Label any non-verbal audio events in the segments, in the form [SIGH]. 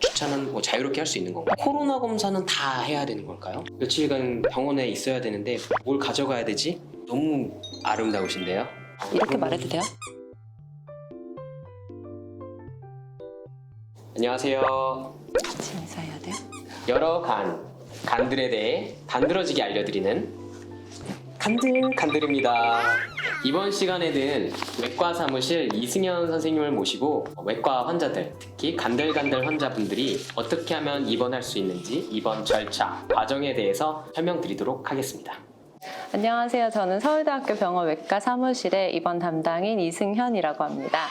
주차는 뭐 자유롭게 할 수 있는 건가요? 코로나 검사는 다 해야 되는 걸까요? 며칠간 병원에 있어야 되는데 뭘 가져가야 되지? 너무 아름다우신데요? 이렇게 말해도 돼요? 안녕하세요. 같이 인사해야 돼요? 여러 간, 간들에 대해 단들어지게 알려드리는 간들 간들입니다. 이번 시간에는 외과 사무실 이승현 선생님을 모시고 외과 환자들, 특히 간들간들 환자분들이 어떻게 하면 입원할 수 있는지 입원 절차, 과정에 대해서 설명드리도록 하겠습니다. 안녕하세요. 저는 서울대학교 병원 외과 사무실의 입원 담당인 이승현이라고 합니다.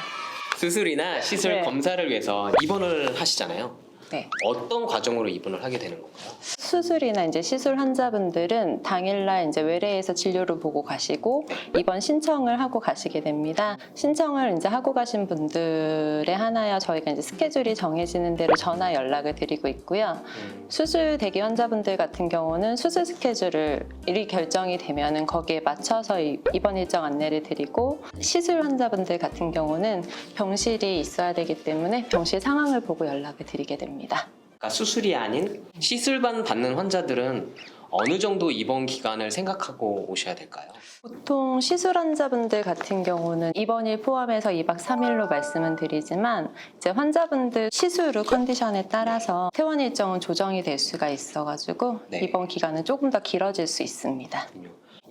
수술이나 시술 네. 검사를 위해서 입원을 하시잖아요. 네. 어떤 과정으로 입원을 하게 되는 건가요? 수술이나 이제 시술 환자분들은 당일날 이제 외래에서 진료를 보고 가시고 입원 신청을 하고 가시게 됩니다. 신청을 이제 하고 가신 분들에 하나여 저희가 이제 스케줄이 정해지는 대로 전화 연락을 드리고 있고요. 음, 수술 대기 환자분들 같은 경우는 수술 스케줄을 일이 결정이 되면은 거기에 맞춰서 이- 입원 일정 안내를 드리고 시술 환자분들 같은 경우는 병실이 있어야 되기 때문에 병실 상황을 보고 연락을 드리게 됩니다. 그러니까 수술이 아닌 시술만 받는 환자들은 어느 정도 입원 기간을 생각하고 오셔야 될까요? 보통 시술 환자분들 같은 경우는 입원일 포함해서 2박 3일로 말씀은 드리지만 이제 환자분들 시술 후 컨디션에 따라서 퇴원 일정은 조정이 될 수가 있어가지고 네. 입원 기간은 조금 더 길어질 수 있습니다.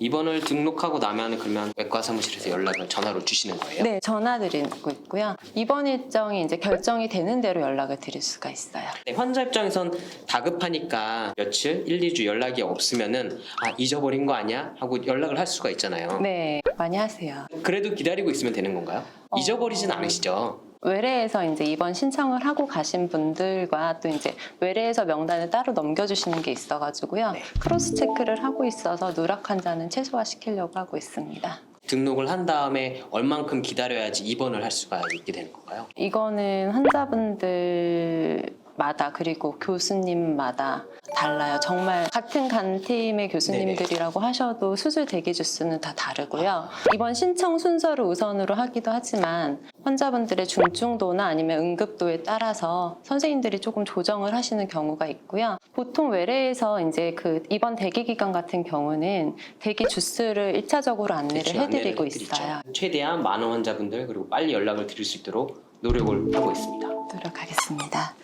입원을 등록하고 나면 그러면 외과 사무실에서 연락을 전화로 주시는 거예요? 네, 전화 드리고 있고요. 입원 일정이 이제 결정이 되는 대로 연락을 드릴 수가 있어요. 네, 환자 입장에선 다급하니까 며칠, 1, 2주 연락이 없으면은 아 잊어버린 거 아니야? 하고 연락을 할 수가 있잖아요. 네, 많이 하세요. 그래도 기다리고 있으면 되는 건가요? 어. 잊어버리진 않으시죠? 외래에서 이제 입원 신청을 하고 가신 분들과 또 이제 외래에서 명단을 따로 넘겨주시는 게 있어가지고요. 네. 크로스 체크를 하고 있어서 누락 환자는 최소화시키려고 하고 있습니다. 등록을 한 다음에 얼만큼 기다려야지 입원을 할 수가 있게 되는 건가요? 이거는 환자분들 마다 그리고 교수님마다 달라요. 정말 같은 간 팀의 교수님들이라고 하셔도 수술 대기 주수는 다 다르고요. 이번 신청 순서를 우선으로 하기도 하지만 환자분들의 중증도나 아니면 응급도에 따라서 선생님들이 조금 조정을 하시는 경우가 있고요. 보통 외래에서 이제 그 이번 대기 기간 같은 경우는 대기 주수를 1차적으로 안내를 그렇죠, 해드리고 해드리죠. 있어요. 최대한 많은 환자분들 그리고 빨리 연락을 드릴 수 있도록 노력을 하고 있습니다. 노력하겠습니다.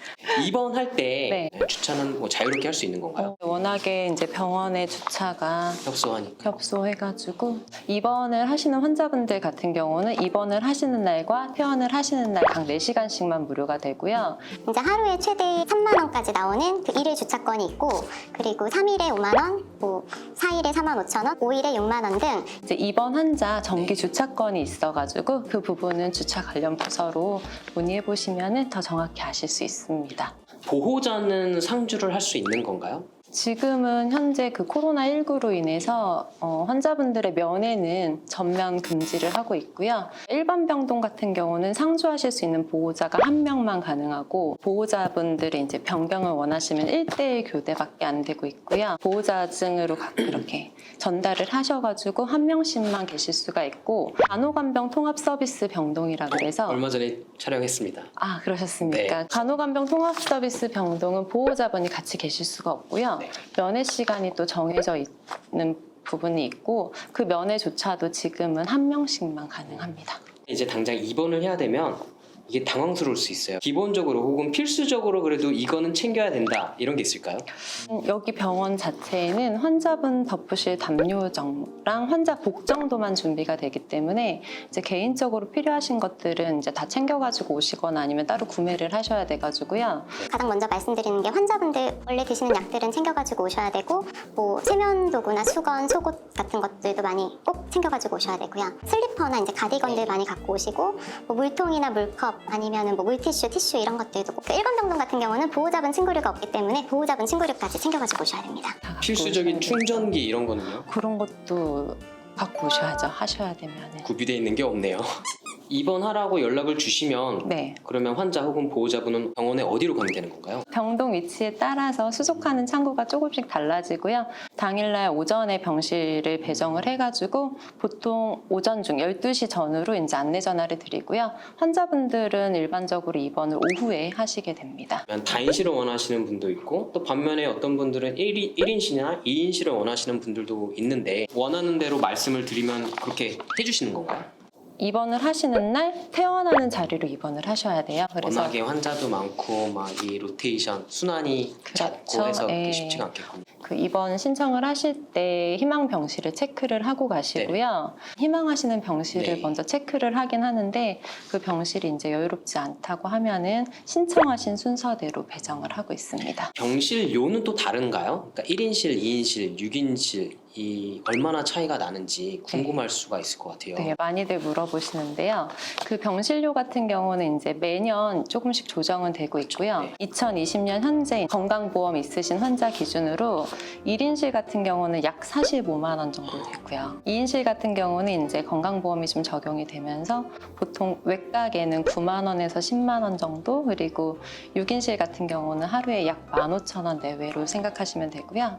입원할 때 네. 주차는 뭐 자유롭게 할 수 있는 건가요? 어, 워낙에 이제 병원의 주차가 협소하니까. 협소해가지고 입원을 하시는 환자분들 같은 경우는 입원을 하시는 날과 퇴원을 하시는 날 각 4시간씩만 무료가 되고요. 이제 하루에 최대 3만 원까지 나오는 그 일일 주차권이 있고 그리고 3일에 5만 원, 뭐 4일에 4만 5천 원, 5일에 6만 원 등 이제 입원 환자 정기 주차권이 있어가지고 그 부분은 주차 관련 부서로 문의해 보시면 더 정확히 아실 수 있습니다. 보호자는 상주를 할 수 있는 건가요? 지금은 현재 그 코로나19로 인해서 어, 환자분들의 면회는 전면 금지를 하고 있고요. 일반 병동 같은 경우는 상주하실 수 있는 보호자가 한 명만 가능하고 보호자분들이 이제 변경을 원하시면 1대1 교대밖에 안 되고 있고요. 보호자증으로 이렇게 전달을 하셔가지고 한 명씩만 계실 수가 있고 간호간병 통합 서비스 병동이라 그래서 얼마 전에 촬영했습니다. 아 그러셨습니까? 네. 간호간병 통합 서비스 병동은 보호자분이 같이 계실 수가 없고요. 네. 면회 시간이 또 정해져 있는 부분이 있고 그 면회조차도 지금은 한 명씩만 가능합니다. 이제 당장 입원을 해야 되면 이게 당황스러울 수 있어요. 기본적으로 혹은 필수적으로 그래도 이거는 챙겨야 된다 이런 게 있을까요? 음, 여기 병원 자체에는 환자분 덮으실 담요정랑 환자 복 정도만 준비가 되기 때문에 이제 개인적으로 필요하신 것들은 이제 다 챙겨가지고 오시거나 아니면 따로 구매를 하셔야 돼가지고요. 가장 먼저 말씀드리는 게 환자분들 원래 드시는 약들은 챙겨가지고 오셔야 되고 뭐 세면 도구나 수건, 속옷 같은 것들도 많이 꼭 챙겨가지고 오셔야 되고요. 슬리퍼나 이제 가디건들 많이 갖고 오시고 뭐 물통이나 물컵 아니면은 뭐 물티슈, 티슈 이런 것들도 꼭. 그 일반 병동 같은 경우는 보호자분 친구류가 없기 때문에 보호자분 친구류까지 챙겨가지고 오셔야 됩니다. 필수적인. 충전기 이런 거는요? 그런 것도 갖고 오셔야죠. 하셔야 되면은. 구비되어 있는 게 없네요. [LAUGHS] 입원하라고 연락을 주시면 네. 그러면 환자 혹은 보호자분은 병원에 어디로 가면 되는 건가요? 병동 위치에 따라서 수속하는 창구가 조금씩 달라지고요. 당일날 오전에 병실을 배정을 해가지고 보통 오전 중 12시 전후로 이제 안내 전화를 드리고요. 환자분들은 일반적으로 입원을 오후에 하시게 됩니다. 그러면 다인실을 원하시는 분도 있고 또 반면에 어떤 분들은 1인, 1인실이나 2인실을 원하시는 분들도 있는데 원하는 대로 말씀을 드리면 그렇게 해주시는 건가요? 입원을 하시는 날 퇴원하는 자리로 입원을 하셔야 돼요. 그래서 워낙에 환자도 많고 막 이 로테이션 순환이 그렇죠. 해서 그렇게 예. 쉽지가 않겠군요. 그 입원 신청을 하실 때 희망 병실을 체크를 하고 가시고요. 희망하시는 병실을 네. 먼저 체크를 하긴 하는데 그 병실이 이제 여유롭지 않다고 하면은 신청하신 순서대로 배정을 하고 있습니다. 병실료는 또 다른가요? 그러니까 1인실, 2인실, 6인실 이 얼마나 차이가 나는지 궁금할 수가 있을 것 같아요. 네, 많이들 물어보시는데요. 그 병실료 같은 경우는 이제 매년 조금씩 조정은 되고 있고요. 네. 2020년 현재 건강보험 있으신 환자 기준으로 1인실 같은 경우는 약 45만 원 정도 되고요. 2인실 같은 경우는 이제 건강보험이 좀 적용이 되면서 보통 외곽에는 9만 원에서 10만 원 정도 그리고 6인실 같은 경우는 하루에 약 15,000원 내외로 생각하시면 되고요.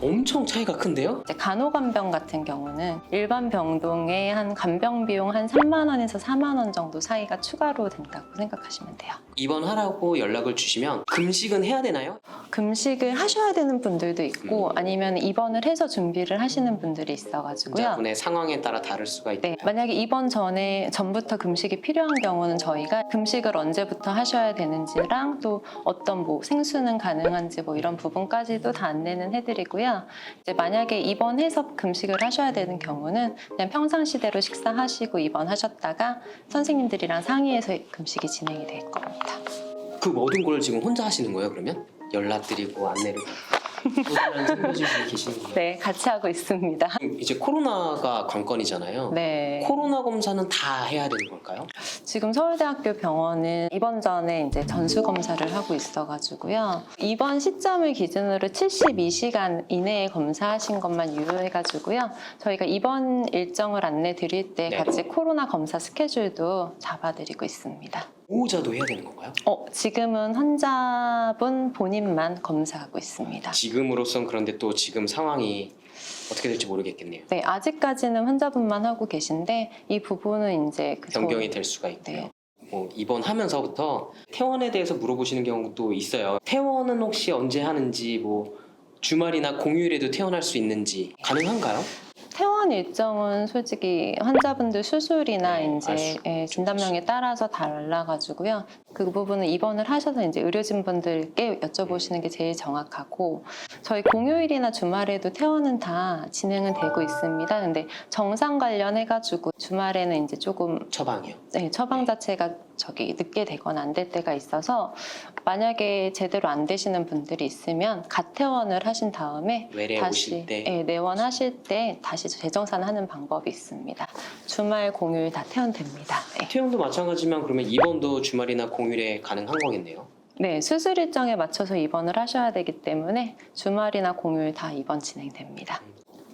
엄청 차이가 큰데요? 이제 간호간병 같은 경우는 일반 병동에 한 간병 비용 한 3만 원에서 4만 원 정도 사이가 추가로 된다고 생각하시면 돼요. 입원하라고 연락을 주시면 금식은 해야 되나요? 금식을 하셔야 되는 분들도 있고 음. 아니면 입원을 해서 준비를 하시는 분들이 있어가지고요. 환자분의 상황에 따라 다를 수가 있다. 네, 만약에 입원 전에 전부터 금식이 필요한 경우는 저희가 금식을 언제부터 하셔야 되는지랑 또 어떤 뭐 생수는 가능한지 뭐 이런 부분까지도 다 안내는 해드리고요. 이제 만약에 입원해서 금식을 하셔야 되는 경우는 그냥 평상시대로 식사하시고 입원하셨다가 선생님들이랑 상의해서 금식이 진행이 될 겁니다. 그 모든 걸 지금 혼자 하시는 거예요, 그러면? 연락드리고 안내를 계시는 거예요? 네, 같이 하고 있습니다. 이제 코로나가 관건이잖아요. 네. 코로나 검사는 다 해야 되는 걸까요? 지금 서울대학교 병원은 입원 전에 이제 전수 검사를 하고 있어가지고요. 입원 시점을 기준으로 72시간 이내에 검사하신 것만 유효해가지고요. 저희가 입원 일정을 안내 드릴 때 네. 같이 코로나 검사 스케줄도 잡아드리고 있습니다. 보호자도 해야 되는 건가요? 어, 지금은 환자분 본인만 검사하고 있습니다. 지금으로선 그런데 또 지금 상황이 어떻게 될지 모르겠겠네요. 네, 아직까지는 환자분만 하고 계신데 이 부분은 이제 그 변경이 저- 될 수가 있고요. 네. 뭐 입원하면서부터 퇴원에 대해서 물어보시는 경우도 있어요. 퇴원은 혹시 언제 하는지 뭐 주말이나 공휴일에도 퇴원할 수 있는지 가능한가요? 퇴원 일정은 솔직히 환자분들 수술이나 네, 알 이제 수 예, 진단명에 따라서 달라가지고요. 그 부분은 입원을 하셔서 이제 의료진 분들께 여쭤보시는 게 제일 정확하고 저희 공휴일이나 주말에도 퇴원은 다 진행은 되고 있습니다. 근데 정상 관련해가지고 주말에는 이제 조금 처방이요. 네, 처방 자체가 저기 늦게 되거나 안 될 때가 있어서 만약에 제대로 안 되시는 분들이 있으면 가퇴원을 하신 다음에 외래 다시 오실 때 예, 내원하실 때 다시 재정산하는 방법이 있습니다. 주말 공휴일 다 퇴원됩니다. 네. 퇴원도 마찬가지지만 그러면 입원도 주말이나 공휴일에 가능한 거겠네요. 네, 수술 일정에 맞춰서 입원을 하셔야 되기 때문에 주말이나 공휴일 다 입원 진행됩니다.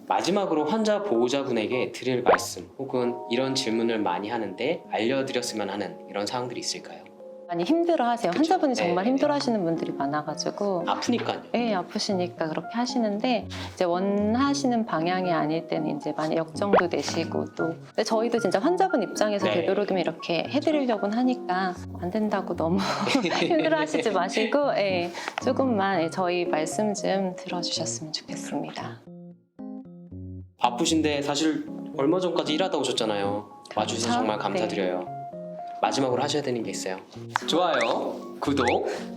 마지막으로 환자 보호자분에게 드릴 말씀 혹은 이런 질문을 많이 하는데 알려드렸으면 하는 이런 사항들이 있을까요? 많이 힘들어하세요. 그쵸. 환자분이 네, 정말 네. 힘들어하시는 분들이 많아가지고 아프니까요. 예, 아프시니까 그렇게 하시는데 이제 원하시는 방향이 아닐 때는 이제 많이 역정도 내시고 또 근데 저희도 진짜 환자분 입장에서 네. 되도록이면 이렇게 해드리려고는 하니까 안 된다고 너무 [LAUGHS] 힘들어하시지 마시고 예, 조금만 예, 저희 말씀 좀 들어주셨으면 좋겠습니다. 바쁘신데 사실 얼마 전까지 일하다 오셨잖아요. 와주셔서 그렇죠? 정말 감사드려요. 마지막으로 하셔야 되는 게 있어요. 좋아요, 구독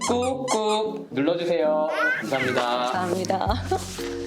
꾹꾹 눌러주세요. 감사합니다. 감사합니다. [LAUGHS]